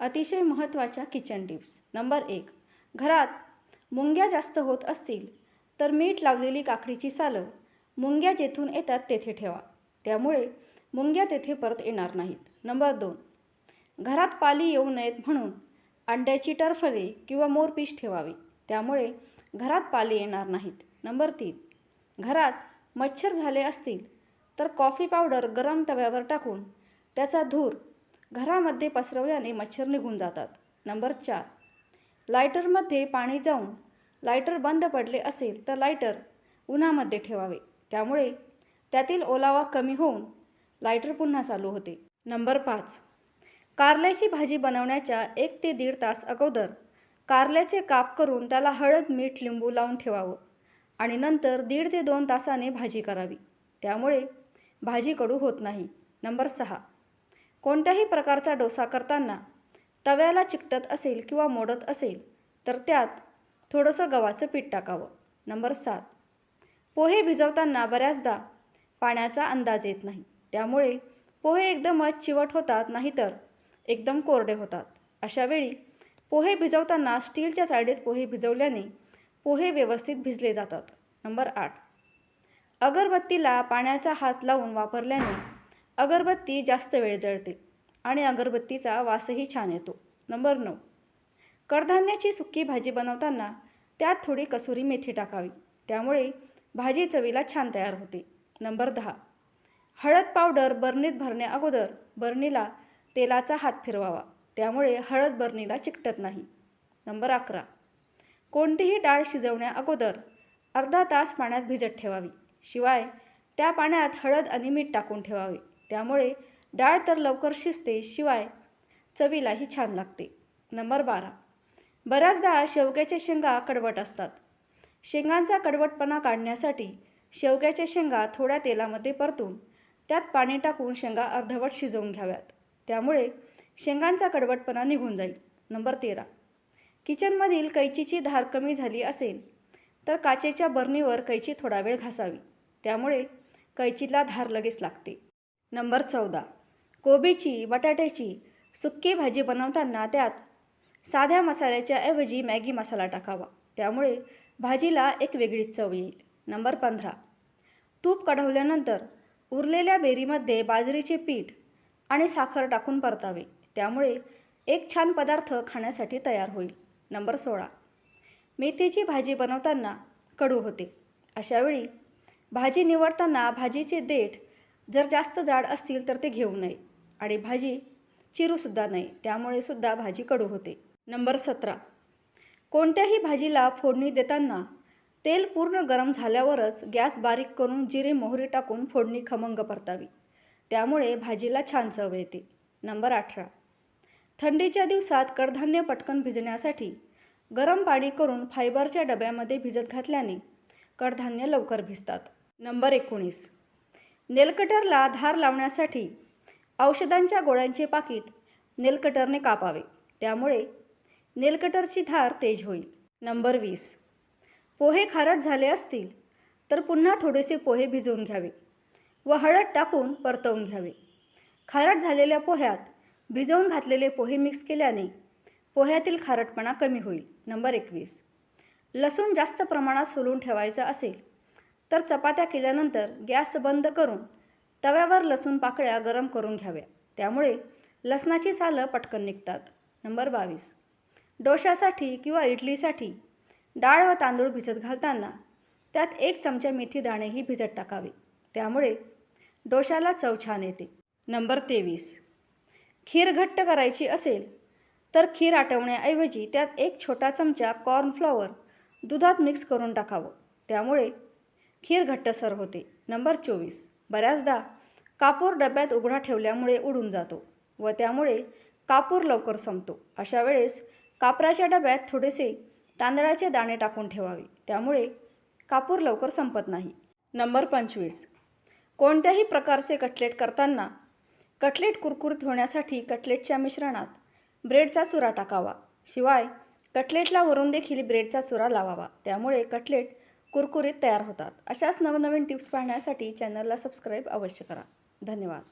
अतिशय महत्त्वाच्या kitchen tips number एक घरात मुंग्या जास्त होत असतील तर मीठ लावलेली काकडीची सालं मुंग्या जेथून येतात तेथे ठेवा. त्यामुळे मुंग्या तेथे परत येणार नाहीत. नंबर दोन घरात पाली येऊ नयेत म्हणून अंड्याची टरफले किंवा मोरपीस ठेवावी. त्यामुळे घरात पाली येणार नाहीत. नंबर तीन घरात मच्छर झाले असतील तर कॉफी पावडर गरम तव्यावर टाकून त्याचा धूर घरामध्ये पसरवल्याने मच्छर निघून जातात. नंबर चार. लायटरमध्ये पाणी जाऊन लायटर बंद पडले असेल तर लायटर उन्हामध्ये ठेवावे. त्यामुळे त्यातील ओलावा कमी होऊन लायटर पुन्हा चालू होते. नंबर पाच. कारल्याची भाजी बनवण्याच्या एक ते दीड तास अगोदर कारल्याचे काप करून त्याला हळद मीठ लिंबू लावून ठेवावं आणि नंतर दीड ते दोन तासाने भाजी करावी. त्यामुळे भाजी कडू होत नाही. नंबर सहा. कोणत्याही प्रकारचा डोसा करताना तव्याला चिकटत असेल किंवा मोडत असेल तर त्यात थोडंसं गव्हाचं पीठ टाकावं. नंबर सात. पोहे भिजवताना बऱ्याचदा पाण्याचा अंदाज येत नाही. त्यामुळे पोहे एकदमच चिवट होतात नाहीतर एकदम कोरडे होतात. अशावेळी पोहे भिजवताना स्टीलच्या साडीत पोहे भिजवल्याने पोहे व्यवस्थित भिजले जातात. नंबर आठ. अगरबत्तीला पाण्याचा हात लावून वापरल्याने अगरबत्ती जास्त वेळ जळते आणि अगरबत्तीचा वासही छान येतो. नंबर नऊ. कडधान्याची सुकी भाजी बनवताना त्यात थोडी कसुरी मेथी टाकावी. त्यामुळे भाजी चवीला छान तयार होते. नंबर दहा. हळद पावडर बरणीत भरण्या अगोदर बरणीला तेलाचा हात फिरवावा. त्यामुळे हळद बरणीला चिकटत नाही. नंबर अकरा. कोणतीही डाळ शिजवण्या अगोदर अर्धा तास पाण्यात भिजत ठेवावी. शिवाय त्या पाण्यात हळद आणि मीठ टाकून ठेवावे. त्यामुळे डाळ तर लवकर शिजते शिवाय चवीलाही छान लागते. नंबर बारा. बऱ्याचदा शेवग्याच्या शेंगा कडवट असतात. शेंगांचा कडवटपणा काढण्यासाठी शेवग्याच्या शेंगा थोड्या तेलामध्ये परतून त्यात पाणी टाकून शेंगा अर्धवट शिजवून घ्याव्यात. त्यामुळे शेंगांचा कडवटपणा निघून जाईल. नंबर तेरा. किचनमधील कैचीची धार कमी झाली असेल तर काचेच्या बरणीवर कैची थोडा वेळ घासावी. त्यामुळे कैचीला धार लगेच लागते. नंबर चौदा. कोबीची बटाट्याची सुक्की भाजी बनवताना त्यात साध्या मसाल्याच्या ऐवजी मॅगी मसाला टाकावा. त्यामुळे भाजीला एक वेगळीच चव येईल. नंबर पंधरा. तूप कढवल्यानंतर उरलेल्या बेरीमध्ये बाजरीचे पीठ आणि साखर टाकून परतावे. त्यामुळे एक छान पदार्थ खाण्यासाठी तयार होईल. नंबर सोळा. मेथीची भाजी बनवताना कडू होते. अशावेळी भाजी निवडताना भाजीचे देठ जर जास्त जाड असतील तर ते घेऊ नये. आणि भाजी चिरूसुद्धा नाही त्यामुळे सुद्धा भाजी कडू होते. नंबर सतरा. कोणत्याही भाजीला फोडणी देताना तेल पूर्ण गरम झाल्यावरच गॅस बारीक करून जिरे मोहरी टाकून फोडणी खमंग परतावी. त्यामुळे भाजीला छान चव येते. नंबर अठरा. थंडीच्या दिवसात कडधान्य पटकन भिजण्यासाठी गरम पाणी करून फायबरच्या डब्यामध्ये भिजत घातल्याने कडधान्य लवकर भिजतात. नंबर एकोणीस. नेलकटरला धार लावण्यासाठी औषधांच्या गोळ्यांचे पाकिट नेलकटरने कापावे. त्यामुळे नेलकटरची धार तेज होईल. नंबर वीस. पोहे खारट झाले असतील तर पुन्हा थोडेसे पोहे भिजवून घ्यावे व हळद टाकून परतवून घ्यावे. खारट झालेल्या पोह्यात भिजवून घातलेले पोहे मिक्स केल्याने पोह्यातील खारटपणा कमी होईल. नंबर एकवीस. लसूण जास्त प्रमाणात सोलून ठेवायचा असेल तर चपात्या केल्यानंतर गॅस बंद करून तव्यावर लसूण पाकळ्या गरम करून घ्याव्या. त्यामुळे लसणाची सालं पटकन निघतात. नंबर बावीस. डोशासाठी किंवा इडलीसाठी डाळ व तांदूळ भिजत घालताना त्यात एक चमचा मेथी दाणेही भिजत टाकावे. त्यामुळे डोशाला चव छान येते. नंबर तेवीस. खीर घट्ट करायची असेल तर खीर आटवण्याऐवजी त्यात एक छोटा चमचा कॉर्नफ्लॉवर दुधात मिक्स करून टाकावं. त्यामुळे खीर घट्टसर होते. नंबर चोवीस. बऱ्याचदा कापूर डब्यात उघडा ठेवल्यामुळे उडून जातो व त्यामुळे कापूर लवकर संपतो. अशा वेळेस कापराच्या डब्यात थोडेसे तांदळाचे दाणे टाकून ठेवावे. त्यामुळे कापूर लवकर संपत नाही. नंबर पंचवीस. कोणत्याही प्रकारचे कटलेट करताना कटलेट कुरकुरीत होण्यासाठी कटलेटच्या मिश्रणात ब्रेडचा चुरा टाकावा. शिवाय कटलेटला वरून देखील ब्रेडचा चुरा लावावा. त्यामुळे कटलेट कुरकुरीत तयार होतात. अशाच नवनवीन टिप्स पाहण्यासाठी चॅनलला सबस्क्राईब अवश्य करा. धन्यवाद.